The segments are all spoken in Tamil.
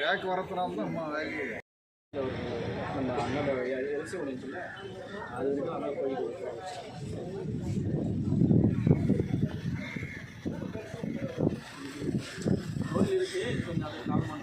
வேக்கு வரத்துனால தான் நம்ம வேக்கு நம்ம அண்ணோட எல்சி ஒன்று அது வரைக்கும் அங்கே போயிட்டு இருக்கு கொஞ்சம்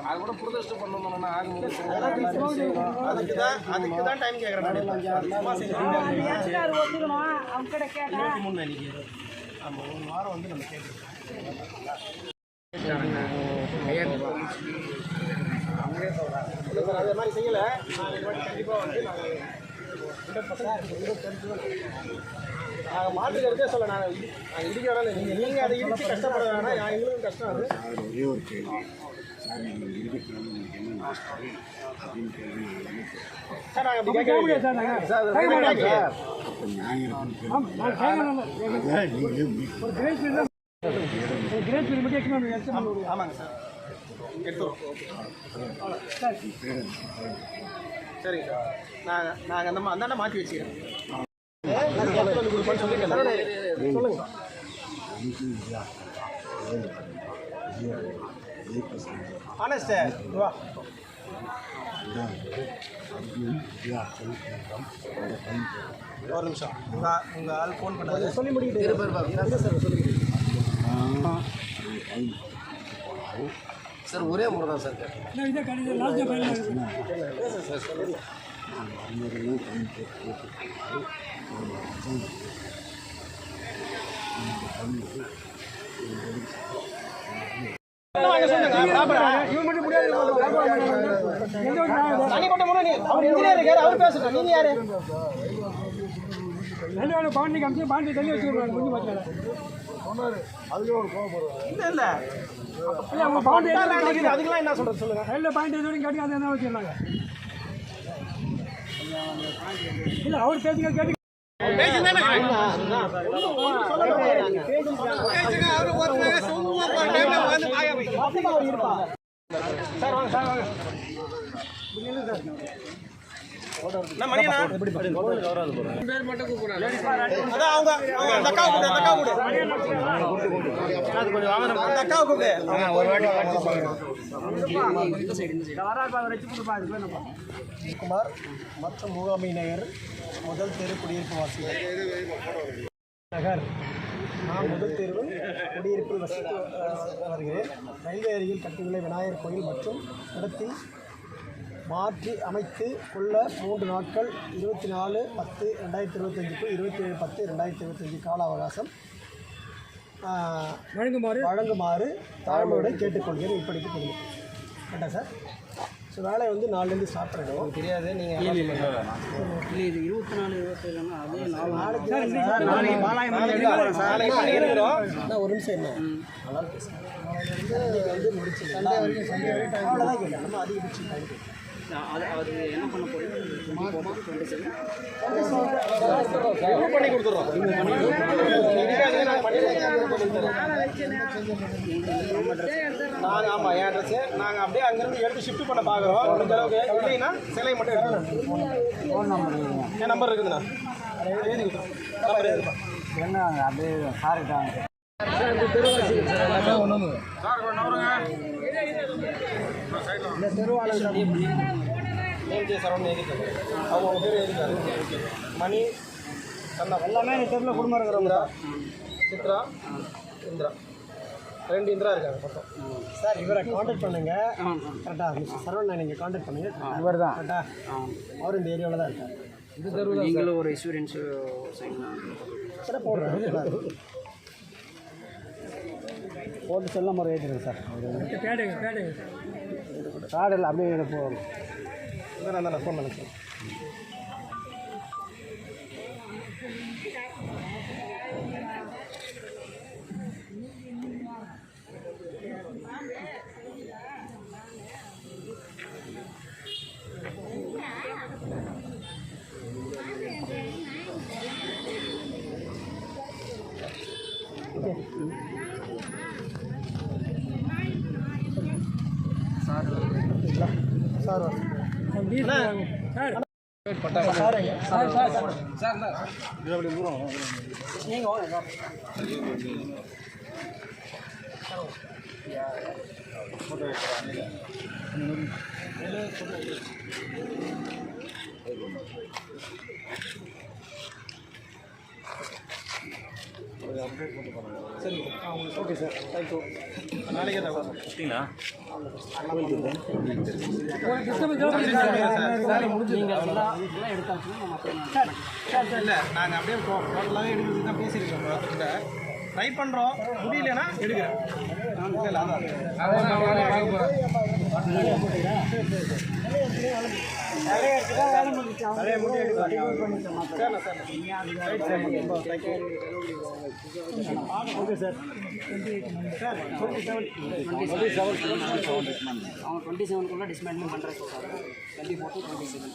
அது கூட புரதஷ்ட பண்ணணும்னா ஆக முடியும் அதுக்கு தான் அதுக்கு தான் டைம் கேட்குறேன் ஏற்காடு ஒத்துக்கணும் அவங்க மூணு அன்னைக்கு நம்ம ஒரு வாரம் வந்து நம்ம கேட்குறோம் அதே மாதிரி செய்யலை கண்டிப்பாக வந்து நாங்கள் நாங்கள் சொல்ல நாங்கள் நாங்கள் இடிக்க வேணாம் நீங்கள் நீங்கள் அதை இடித்து கஷ்டப்பட வேணாம். நான் எங்களுக்கும் கஷ்டம் அது. சார் ஒரே ஒரு கேள்வி. சார் நீங்கள் இருக்கிறதுனால உங்களுக்கு என்ன நஷ்டம் அப்படின்னு கேள்வி சார் நாங்கள் அப்படி கேட்க முடியாது சார் நாங்கள் சார் அப்போ நியாயம் முடிவு ஆமாங்க சார். சரிங்க சார். நாங்கள் நாங்கள் அந்த மா- அந்தாண்ட மாற்றி வச்சுக்கிறேன் கேட்டு வந்து சார். சொல்லுங்க ஆனஸ்ட் வா ஒரு நிமிஷம் உங்கள் உங்கள் ஆள் ஃபோன் பண்ணாது சொல்லி முடிக்கிட்டு சார் சொல்லி சார் ஒரே முறை தான் சார் கேட்டேன் தனிப்பட்ட முறை நீ அவர் இன்ஜினியர் இருக்காரு அவர் பேசுறேன் நீங்க யாரு பாண்டி காமிச்சு பாண்டி தள்ளி வச்சுருவாங்க கொஞ்சம் இல்ல இல்லை அவங்க பாண்டி இருக்குது, அதுக்கெல்லாம் என்ன சொல்றது சொல்லுங்க. கையில் பாண்டி எது வரைக்கும் கேட்டு அதை என்ன வச்சுருந்தாங்க? இல்லை அவர் பேசுங்க கேட்டு சார் வாங்க சார் வாங்க. நான் குமார் மற்றும் மூகாமை நகர் முதல் தெரு குடியிருப்பு வாசிகள். நகர். நான் முதல் தேர்வு குடியிருப்பில் வசித்து வருகிறேன். ரயில்வே அருகில் கட்டியுள்ள விநாயகர் கோயில் மற்றும் இடத்தில் மாற்றி அமைத்து கொள்ள மூன்று நாட்கள் இருபத்தி நாலு பத்து ரெண்டாயிரத்தி இருபத்தஞ்சுக்கு இருபத்தி ஏழு பத்து ரெண்டாயிரத்தி இருபத்தஞ்சு கால அவகாசம். வழங்குமாறு? வழங்குமாறு தாழ்மையுடன் கேட்டுக்கொள்கிறேன். இப்படிக்கு தெரியும் கேட்டா சார். ஸோ வேலையை வந்து நாலுலேருந்து ஸ்டார்ட் பண்ணிடுவோம் தெரியாது நீங்கள் இது இருபத்தி நாலு இருபத்தேழுனா அதே நாலு. நாளைக்கு ஒரு நிமிஷம் என்ன நல்லா பேசுகிறேன் வந்து முடிச்சு சண்டே வரைக்கும் சண்டே வரைக்கும் அவ்வளோதான் கேட்டேன். நம்ம அதிகபட்சம் டைம் அது அது என்ன பண்ண ரிமூவ் பண்ணி கொடுத்துட்றோம் நாங்கள் ஆமாம் என் அட்ரஸு நாங்கள் அப்படியே அங்கேருந்து எடுத்து ஷிஃப்ட் பண்ண பார்க்குறோம் முடிஞ்ச அளவுக்கு இல்லைன்னா சிலை மட்டும் எடுக்கணும் என் நம்பர் இருக்குதுண்ணா. என்ன அப்படியே சாரிட்டாங்க அவங்க பேர் எழுதிக்காங்க மணி கண்ணா எல்லாமே இந்த தெருவில் குடும்பம் இருக்கிறவங்க சித்ரா இந்திரா ரெண்டு இந்திரா இருக்காங்க மொத்தம் சார் இவரை காண்டாக்ட் பண்ணுங்க கரெக்டாக மிஸ்டர் சரவணன் நீங்கள் காண்டாக்ட் பண்ணுங்க இவர் தான் கரெக்டாக அவர் இந்த ஏரியாவில் தான் இருக்கார் இது தெருவில் நீங்களும் ஒரு இன்சூரன்ஸ் சைன் சார் போடுறேன் போட்டு செல்ல முறை ஏற்றுறேன் சார். பேடுங்க பேடுங்க. கார்டு இல்லை அப்படியே போகணும் நான் நான் ஃபோன் நினைச்சேன் sir sir sir. Sir sir. Sir சரி ஓகே சார். தேங்க்யூ நாளைக்கே தான் இல்லை நாங்கள் அப்படியே டோட்டலாகவே எடுக்கிறதுக்கு தான் பேசியிருக்கோம். ஒருத்தர்கிட்ட ட்ரை பண்ணுறோம் முடியலன்னா எடுக்கிறேன் இல்லை, அதான். Okay sir sir twenty seven twenty செவனுக்குள்ளே சொல்கிறாங்க twenty four to twenty seven